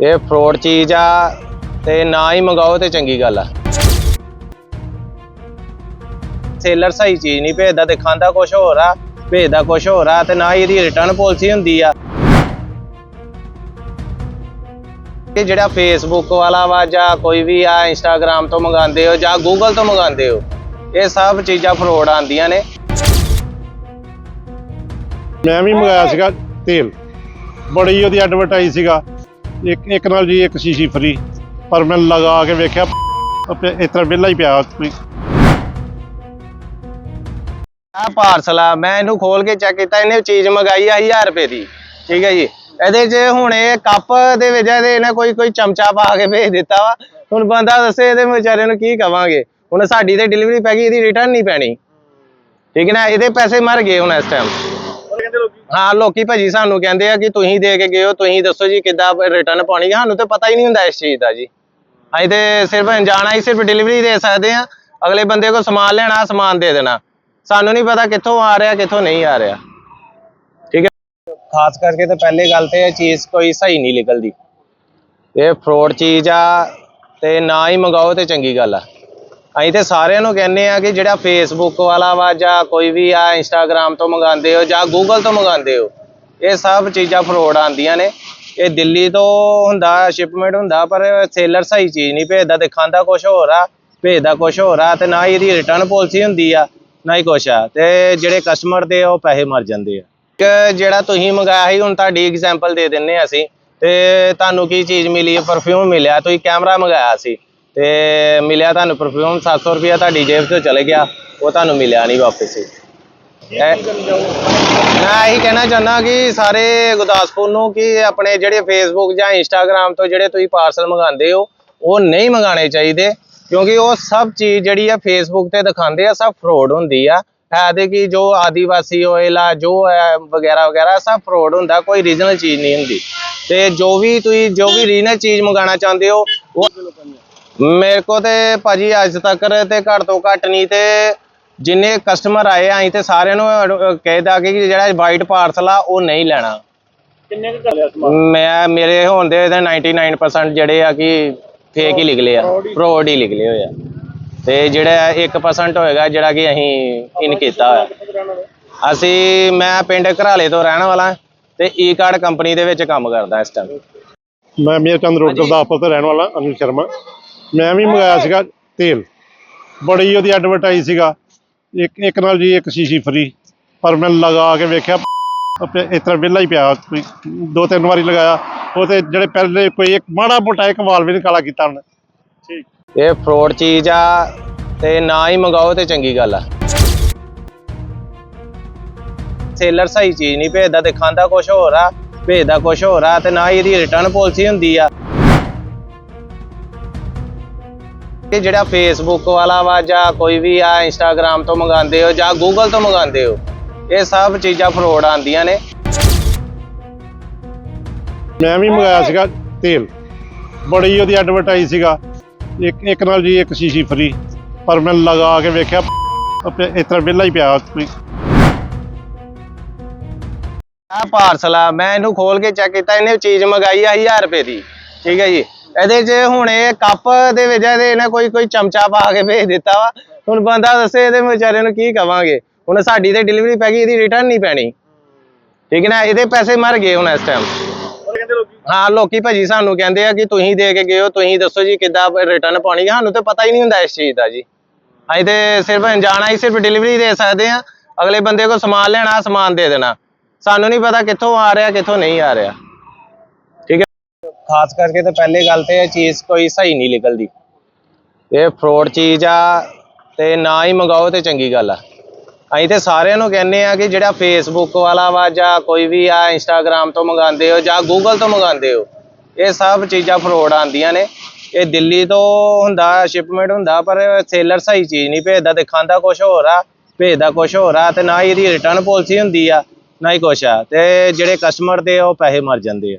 ਇਹ ਫਰੋਡ ਚੀਜ਼ ਆ ਤੇ ਨਾ ਹੀ ਮੰਗਾਓ ਤੇ ਚੰਗੀ ਗੱਲ ਆ। ਸੇਲਰ ਸਹੀ ਚੀਜ਼ ਨਹੀਂ ਭੇਜਦਾ ਤੇ ਖਾਂਦਾ ਕੁਝ ਹੋਰ ਆ, ਭੇਜਦਾ ਕੁਝ ਹੋਰ ਆ ਤੇ ਨਾ ਹੀ ਇਹਦੀ ਰਿਟਰਨ ਪਾਲਿਸੀ ਹੁੰਦੀ ਆ। ਇਹ ਜਿਹੜਾ ਫੇਸਬੁੱਕ ਵਾਲਾ ਵਾ ਜਾਂ ਕੋਈ ਵੀ ਆ ਇੰਸਟਾਗ੍ਰam ਤੋਂ ਮੰਗਾਉਂਦੇ ਹੋ ਜਾਂ ਗੂਗਲ ਤੋਂ ਮੰਗਾਉਂਦੇ ਹੋ, ਇਹ ਸਭ ਚੀਜ਼ਾਂ ਫਰੋਡ ਆਉਂਦੀਆਂ ਨੇ। ਮੈਂ ਵੀ ਮੰਗਾਇਆ ਸੀਗਾ ਤੇਲ। ਬੜੀ ਉਹਦੀ ਐਡਵਰਟਾਈਜ਼ ਸੀਗਾ। ਇੱਕ ਇੱਕ ਨਾਲ ਜੀ ਇੱਕ ਸ਼ੀਸ਼ੀ ਫਰੀ ਪਰ ਮੈਂ ਲਗਾ ਕੇ ਵੇਖਿਆ, ਆਪੇ ਇਸ ਹੀ ਪਿਆ ਕੋਈ। ਆ ਪਾਰਸਲ ਆ, ਮੈਂ ਇਹਨੂੰ ਖੋਲ ਕੇ ਚੈੱਕ ਕੀਤਾ, ਇਹਨੇ ਚੀਜ਼ ਮੰਗਾਈ ਆ 1000 ਰੁਪਏ ਦੀ, ਠੀਕ ਹੈ ਜੀ। ਇਹਦੇ 'ਚ ਹੁਣ ਇਹ ਕੱਪ ਦੇ ਵਿੱਚ ਇਹਦੇ ਇਹਨੇ ਕੋਈ ਕੋਈ ਚਮਚਾ ਪਾ ਕੇ ਭੇਜ ਦਿੱਤਾ ਵਾ। ਹੁਣ ਬੰਦਾ ਦੱਸੇ ਇਹਦੇ ਵਿਚਾਰੇ ਨੂੰ ਕੀ ਕਵਾਂਗੇ। ਹੁਣ ਸਾਡੀ ਤੇ ਡਿਲੀਵਰੀ ਪੈ ਗਈ, ਇਹਦੀ ਰਿਟਰਨ ਨਹੀਂ ਪੈਣੀ। ਠੀਕ ਹੈ ਨਾ, ਇਹਦੇ ਪੈਸੇ ਮਰ ਗਏ ਹੁਣ ਇਸ ਟਾਈਮ ਹਾਂ, ਲੋਕੀ ਭਾਜੀ ਸਾਨੂੰ ਕਹਿੰਦੇ ਆ ਕਿ ਤੁਸੀਂ ਦੇ ਕੇ ਗਏ ਹੋ, ਤੁਸੀਂ ਦੱਸੋ ਜੀ ਕਿੱਦਾਂ ਰਿਟਰਨ ਪਾਉਣੀ ਹੈ ਸਾਨੂੰ ਤਾਂ ਪਤਾ ਹੀ ਨਹੀਂ ਹੁੰਦਾ ਇਸ ਚੀਜ਼ ਦਾ ਜੀ। ਅਸੀਂ ਤੇ ਸਿਰਫ ਅਣਜਾਣਾ ਹੀ, ਸਿਰਫ ਡਿਲੀਵਰੀ ਦੇ ਸਕਦੇ ਆ। ਅਗਲੇ ਬੰਦੇ ਕੋਲ ਸਮਾਨ ਲੈਣਾ, ਸਮਾਨ ਦੇ ਦੇਣਾ। ਸਾਨੂੰ ਨਹੀਂ ਪਤਾ ਕਿੱਥੋਂ ਆ ਰਿਹਾ, ਕਿੱਥੋਂ ਨਹੀਂ ਆ ਰਿਹਾ। ਠੀਕ ਹੈ? ਖਾਸ ਕਰਕੇ ਤਾਂ ਪਹਿਲੇ ਗੱਲ ਤੇ ਇਹ ਚੀਜ਼ ਕੋਈ ਸਹੀ ਨਹੀਂ ਨਿਕਲਦੀ। ਇਹ ਫਰੋਡ ਚੀਜ਼ ਆ ਤੇ ਨਾ ਹੀ ਮੰਗਾਓ ਤੇ ਚੰਗੀ ਗੱਲ ਆ। ਅਸੀਂ ਤੇ ਸਾਰਿਆਂ ਨੂੰ ਕਹਿੰਦੇ ਆ ਕਿ ਜਿਹੜਾ ਫੇਸਬੁੱਕ ਵਾਲਾ ਵਾ ਜਾਂ ਕੋਈ ਵੀ ਆ ਇੰਸਟਾਗ੍ਰam ਤੋਂ ਮੰਗਾਉਂਦੇ ਹੋ ਜਾਂ ਗੂਗਲ ਤੋਂ ਮੰਗਾਉਂਦੇ ਹੋ, ਇਹ ਸਭ ਚੀਜ਼ਾਂ ਫਰੋਡ ਆਉਂਦੀਆਂ ਨੇ। ਇਹ ਦਿੱਲੀ ਤੋਂ ਹੁੰਦਾ ਸ਼ਿਪਮੈਂਟ ਹੁੰਦਾ, ਪਰ ਸੇਲਰ ਸਹੀ ਚੀਜ਼ ਨਹੀਂ ਭੇਜਦਾ, ਤੇ ਖਾਂਦਾ ਕੁਝ ਹੋਰ ਆ, ਭੇਜਦਾ ਕੁਝ ਹੋਰ ਆ, ਤੇ ਨਾ ਹੀ ਇਹਦੀ ਰਿਟਰਨ ਪਾਲਿਸੀ ਹੁੰਦੀ ਆ, ਨਾ ਹੀ ਕੁਛ ਆ, ਤੇ ਜਿਹੜੇ ਕਸਟਮਰ ਦੇ ਉਹ ਪੈਸੇ ਮਰ ਜਾਂਦੇ ਆ। ਕਿ ਜਿਹੜਾ ਤੁਸੀਂ ਮੰਗਾਇਆ ਸੀ, ਹੁਣ ਤੁਹਾਡੀ ਐਗਜ਼ਾਮਪਲ ਦੇ ਦਿੰਨੇ ਆ ਅਸੀਂ, ਤੇ ਤੁਹਾਨੂੰ ਕੀ ਚੀਜ਼ ਮਿਲੀ ਪਰਫਿਊਮ ਮਿਲਿਆ, ਤੁਸੀਂ ਕੈਮਰਾ ਮੰਗਾਇਆ ਸੀ। ਤੇ ਮਿਲਿਆ ਤੁਹਾਨੂੰ ਪਰਫਿਊਮ 700 ਰੁਪਇਆ ਤੁਹਾਡੀ ਜੇਬ ਤੋਂ ਚਲੇ ਗਿਆ ਉਹ ਤੁਹਾਨੂੰ ਮਿਲਿਆ ਨਹੀਂ ਵਾਪਸ ਮੈਂ ਇਹੀ ਕਹਿਣਾ ਚਾਹੁੰਦਾ ਕਿ ਸਾਰੇ ਗੁਰਦਾਸਪੁਰ ਨੂੰ ਕਿ ਆਪਣੇ ਜਿਹੜੇ ਫੇਸਬੁੱਕ ਜਾਂ ਇੰਸਟਾਗ੍ਰam ਤੋਂ ਜਿਹੜੇ ਤੁਸੀਂ ਪਾਰਸਲ ਮੰਗਾਉਂਦੇ ਹੋ ਉਹ ਨਹੀਂ ਮੰਗਾਣੇ ਚਾਹੀਦੇ ਕਿਉਂਕਿ ਉਹ ਸਭ ਚੀਜ਼ ਜਿਹੜੀ ਆ ਫੇਸਬੁੱਕ ਤੇ ਦਿਖਾਉਂਦੇ ਆ ਸਭ ਫਰੋਡ ਹੁੰਦੀ ਆ। ਹੈ ਦੇ ਕਿ ਜੋ ਆਦੀਵਾਸੀ ਆਇਲ ਆ ਜੋ ਹੈ ਵਗੈਰਾ ਵਗੈਰਾ ਸਭ ਫਰੋਡ ਹੁੰਦਾ ਕੋਈ ਰੀਜਨਲ ਚੀਜ਼ ਨਹੀਂ ਹੁੰਦੀ। ਤੇ ਜੋ ਵੀ ਤੁਸੀਂ ਜੋ ਵੀ ਰੀਜਨਲ ਚੀਜ਼ ਮੰਗਾਣਾ ਚਾਹੁੰਦੇ ਹੋ ਉਹ ਮੇਰੇ ਕੋ ਤੇ ਭਾਜੀ ਅੱਜ ਤੱਕ ਤੇ ਘੱਟ ਤੋਂ ਘੱਟ ਨਹੀਂ ਤੇ ਜਿੰਨੇ ਕਸਟਮਰ ਆਏ ਆ ਅਸੀਂ ਤੇ ਸਾਰਿਆਂ ਨੂੰ ਅਹ ਕਹਿ ਦਾਂਗੇ ਕਿ ਜਿਹੜਾ ਵਾਈਟ ਪਾਰਸਲ ਆ ਉਹ ਨਹੀਂ ਲੈਣਾ। ਕਿੰਨੇ ਕੁ ਚੱਲਿਆ ਮੈਂ ਮੇਰੇ ਹੋਣ ਦੇ ਇਹਦੇ 99% ਜਿਹੜੇ ਆ ਕਿ ਫੇਕ ਹੀ ਨਿਕਲੇ ਆ ਫਰੋਡ ਹੀ। ਨਿਕਲੇ ਹੋਏ ਆ। ਤੇ ਜਿਹੜਾ 1% ਹੋਏਗਾ ਜਿਹੜਾ ਕਿ ਅਸੀਂ ਇਨ ਕੀਤਾ ਹੋਇਆ। ਅਸੀਂ ਮੈਂ ਪਿੰਡ ਘਰਾਲੇ ਤੋਂ ਰਹਿਣ ਵਾਲਾ ਤੇ ਈ ਕਾਰਡ ਕੰਪਨੀ ਦੇ ਵਿੱਚ ਕੰਮ ਕਰਦਾ ਇਸ ਟਾਈਮ ਮੈਂ ਮੇਰ ਚੰਦ ਰੋਡ ਗੁਰਦਾਸਪੁਰ ਤੋਂ ਰਹਿਣ ਵਾਲਾ ਅਨਿਲ ਸ਼ਰਮਾ। ਮੈਂ ਵੀ ਮੰਗਾਇਆ ਸੀਗਾ ਤੇਲ। ਬੜੀ ਉਹਦੀ ਐਡਵਰਟਾਈਜ਼ ਸੀਗਾ। ਇੱਕ ਇੱਕ ਨਾਲ ਜੀ ਇੱਕ ਸ਼ੀਸ਼ੀ ਫਰੀ ਪਰ ਮੈਂ ਲਗਾ ਕੇ ਵੇਖਿਆ ਇਸ ਤਰ੍ਹਾਂ ਵਿਹਲਾ ਹੀ ਪਿਆ। ਕੋਈ ਦੋ ਤਿੰਨ ਵਾਰੀ ਲਗਾਇਆ। ਉਹ ਤੇ ਜਿਹੜੇ ਪਹਿਲੇ ਕੋਈ ਇੱਕ ਮਾੜਾ ਮੋਟਾ ਇੱਕ ਵਾਲ ਵੀ ਨਹੀਂ ਕਾਲਾ ਕੀਤਾ ਉਹਨੇ। ਠੀਕ। ਇਹ ਫਰੋਡ ਚੀਜ਼ ਆ ਤੇ ਨਾ ਹੀ ਮੰਗਾਓ ਤੇ ਚੰਗੀ ਗੱਲ ਆ। ਸੇਲਰ ਸਹੀ ਚੀਜ਼ ਨਹੀਂ ਭੇਜਦਾ ਤੇ ਖਾਂਦਾ ਕੁਝ ਹੋਰ ਆ ਭੇਜਦਾ ਕੁਝ ਹੋਰ ਆ ਤੇ ਨਾ ਹੀ ਇਹਦੀ ਰਿਟਰਨ ਪਾਲਿਸੀ ਹੁੰਦੀ ਆ। ਇਹ ਜਿਹੜਾ ਫੇਸਬੁੱਕ ਵਾਲਾ ਵਾ ਜਾਂ ਕੋਈ ਵੀ ਆ ਇੰਸਟਾਗ੍ਰam ਤੋਂ ਮੰਗਾਉਂਦੇ ਹੋ ਜਾਂ ਗੂਗਲ ਤੋਂ ਮੰਗਾਉਂਦੇ ਹੋ ਇਹ ਸਭ ਚੀਜ਼ਾਂ ਫਰੋਡ ਆਉਂਦੀਆਂ ਨੇ। ਮੈਂ ਵੀ ਮੰਗਾਇਆ ਸੀਗਾ ਤੇਲ। ਬੜੀ ਉਹਦੀ ਐਡਵਰਟਾਈਜ਼ ਸੀਗਾ। ਇੱਕ ਇੱਕ ਨਾਲ ਜੀ ਇੱਕ ਸ਼ੀਸ਼ੀ ਫਰੀ ਪਰ ਮੈਂ ਲਗਾ ਕੇ ਵੇਖਿਆ ਆਪੇ ਇਸ ਤਰ੍ਹਾਂ ਵਿਹਲਾ ਹੀ ਪਿਆ ਕੋਈ। ਆ ਪਾਰਸਲ ਆ ਮੈਂ ਇਹਨੂੰ ਖੋਲ ਕੇ ਚੈੱਕ ਕੀਤਾ ਇਹਨੇ ਚੀਜ਼ ਮੰਗਾਈ ਆ 1000 ਰੁਪਏ ਦੀ। ਠੀਕ ਹੈ ਜੀ। ਇਹਦੇ 'ਚ ਹੁਣ ਇਹ ਕੱਪ ਦੇ ਵਿੱਚ ਇਹਦੇ ਇਹਨੇ ਕੋਈ ਕੋਈ ਚਮਚਾ ਪਾ ਕੇ ਭੇਜ ਦਿੱਤਾ ਵਾ। ਹੁਣ ਬੰਦਾ ਦੱਸੇ ਇਹਦੇ ਵਿਚਾਰੇ ਨੂੰ ਕੀ ਕਵਾਂਗੇ। ਹੁਣ ਸਾਡੀ ਤੇ ਡਿਲੀਵਰੀ ਪੈ ਗਈ, ਇਹਦੀ ਰਿਟਰਨ ਨਹੀਂ ਪੈਣੀ। ਠੀਕ ਨਾ, ਇਹਦੇ ਪੈਸੇ ਮਰ ਗਏ ਹੁਣ ਇਸ ਟਾਈਮ ਹਾਂ, ਲੋਕੀ ਭਾਜੀ ਸਾਨੂੰ ਕਹਿੰਦੇ ਆ ਕਿ ਤੁਸੀਂ ਦੇ ਕੇ ਗਏ ਹੋ, ਤੁਸੀਂ ਦੱਸੋ ਜੀ ਕਿੱਦਾਂ ਰਿਟਰਨ ਪਾਣੀ ਸਾਨੂੰ ਤੇ ਪਤਾ ਹੀ ਨਹੀਂ ਹੁੰਦਾ ਇਸ ਚੀਜ਼ ਦਾ ਜੀ। ਅਸੀਂ ਤੇ ਸਿਰਫ ਅਣਜਾਣਾ ਹੀ ਸਿਰਫ ਡਿਲੀਵਰੀ ਦੇ ਸਕਦੇ ਆ। ਅਗਲੇ ਬੰਦੇ ਕੋਲ ਸਮਾਨ ਲੈਣਾ, ਸਮਾਨ ਦੇ ਦੇਣਾ। ਸਾਨੂੰ ਨਹੀਂ ਪਤਾ ਕਿੱਥੋਂ ਆ ਰਿਹਾ, ਕਿੱਥੋਂ ਨਹੀਂ ਆ ਰਿਹਾ। ਖਾਸ ਕਰਕੇ ਤਾਂ ਪਹਿਲੇ ਗੱਲ ਤੇ ਇਹ ਚੀਜ਼ ਕੋਈ ਸਹੀ ਨਹੀਂ ਨਿਕਲਦੀ। ਇਹ ਫਰੋਡ ਚੀਜ਼ ਆ ਤੇ ਨਾ ਹੀ ਮੰਗਾਓ ਤੇ ਚੰਗੀ ਗੱਲ ਆ। ਅਸੀਂ ਤੇ ਸਾਰਿਆਂ ਨੂੰ ਕਹਿੰਦੇ ਆ ਕਿ ਜਿਹੜਾ ਫੇਸਬੁੱਕ ਵਾਲਾ ਵਾ ਜਾਂ ਕੋਈ ਵੀ ਆ ਇੰਸਟਾਗ੍ਰam ਤੋਂ ਮੰਗਾਉਂਦੇ ਹੋ ਜਾਂ ਗੂਗਲ ਤੋਂ ਮੰਗਾਉਂਦੇ ਹੋ, ਇਹ ਸਭ ਚੀਜ਼ਾਂ ਫਰੋਡ ਆਉਂਦੀਆਂ ਨੇ। ਇਹ ਦਿੱਲੀ ਤੋਂ ਹੁੰਦਾ ਸ਼ਿਪਮੈਂਟ ਹੁੰਦਾ, ਪਰ ਸੇਲਰ ਸਹੀ ਚੀਜ਼ ਨਹੀਂ ਭੇਜਦਾ, ਤੇ ਖਾਂਦਾ ਕੁਝ ਹੋਰ ਆ, ਭੇਜਦਾ ਕੁਝ ਹੋਰ ਆ, ਤੇ ਨਾ ਹੀ ਇਹਦੀ ਰਿਟਰਨ ਪਾਲਿਸੀ ਹੁੰਦੀ ਆ, ਨਾ ਹੀ ਕੁਛ ਆ, ਤੇ ਜਿਹੜੇ ਕਸਟਮਰ ਦੇ ਉਹ ਪੈਸੇ ਮਰ ਜਾਂਦੇ ਆ।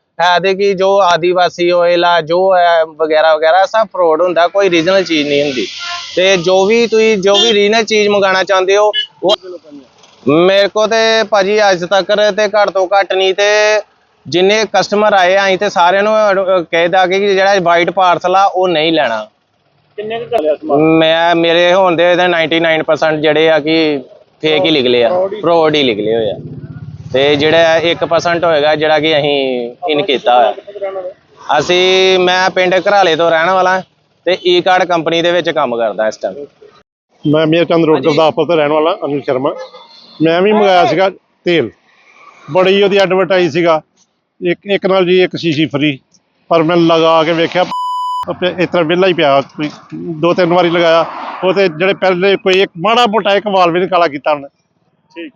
ਹੈ ਤੇ ਕਿ ਜੋ ਆਦੀਵਾਸੀ ਆਇਲ ਆ ਜੋ ਹੈ ਵਗੈਰਾ ਵਗੈਰਾ ਸਭ ਫਰੋਡ ਹੁੰਦਾ ਕੋਈ ਰੀਜਨਲ ਚੀਜ਼ ਨਹੀਂ ਹੁੰਦੀ। ਤੇ ਜੋ ਵੀ ਤੁਸੀਂ ਜੋ ਵੀ ਰੀਜਨਲ ਚੀਜ਼ ਮੰਗਾਣਾ ਚਾਹੁੰਦੇ ਹੋ ਉਹ ਮੇਰੇ ਕੋ ਤੇ ਭਾਜੀ ਅੱਜ ਤੱਕ ਤੇ ਘੱਟ ਤੋਂ ਘੱਟ ਨਹੀਂ ਤੇ ਜਿੰਨੇ ਕਸਟਮਰ ਆਏ ਆਂ ਤੇ ਸਾਰਿਆਂ ਨੂੰ ਕਹਿਦਾ ਕਿ ਜਿਹੜਾ ਵਾਈਟ ਪਾਰਸਲ ਆ ਉਹ ਨਹੀਂ ਲੈਣਾ। ਕਿੰਨੇ ਕੁ ਚੱਲਿਆ ਸਮਾਨ? ਮੈਂ ਮੇਰੇ ਹੋਣ ਦੇ ਇਹਦੇ 99% ਜਿਹੜੇ ਆ ਕਿ ਫੇਕ ਹੀ ਨਿਕਲੇ ਆ ਫਰੋਡ ਹੀ ਨਿਕਲੇ ਹੋਏ ਆ। ਤੇ ਜਿਹੜਾ 1% ਹੋਏਗਾ ਜਿਹੜਾ ਕਿ ਅਸੀਂ ਇਨ ਕੀਤਾ ਹੋਇਆ। ਅਸੀਂ ਮੈਂ ਪਿੰਡ ਘਰਾਲੇ ਤੋਂ ਰਹਿਣ ਵਾਲਾ ਤੇ ਈ ਕਾਰਡ ਕੰਪਨੀ ਦੇ ਵਿੱਚ ਕੰਮ ਕਰਦਾ ਇਸ ਟਾਈਮ ਮੈਂ ਮੇਰ ਚੰਦ ਰੋਡ ਗੁਰਦਾਸਪੁਰ ਤੋਂ ਰਹਿਣ ਵਾਲਾ ਅਨਿਲ ਸ਼ਰਮਾ। ਮੈਂ ਵੀ ਮੰਗਾਇਆ ਸੀਗਾ ਤੇਲ। ਬੜੀ ਉਹਦੀ ਐਡਵਰਟਾਈਜ਼ ਸੀਗਾ। ਇੱਕ ਇੱਕ ਨਾਲ ਜੀ ਇੱਕ ਸ਼ੀਸ਼ੀ ਫਰੀ ਪਰ ਮੈਂ ਲਗਾ ਕੇ ਵੇਖਿਆ ਇਸ ਤਰ੍ਹਾਂ ਵਿਹਲਾ ਹੀ ਪਿਆ। ਕੋਈ ਦੋ ਤਿੰਨ ਵਾਰੀ ਲਗਾਇਆ। ਉਹ ਤੇ ਜਿਹੜੇ ਪਹਿਲੇ ਕੋਈ ਇੱਕ ਮਾੜਾ ਮੋਟਾ ਇੱਕ ਵਾਲ ਵੀ ਨਹੀਂ ਕਾਲਾ ਕੀਤਾ ਉਹਨੇ। ਠੀਕ।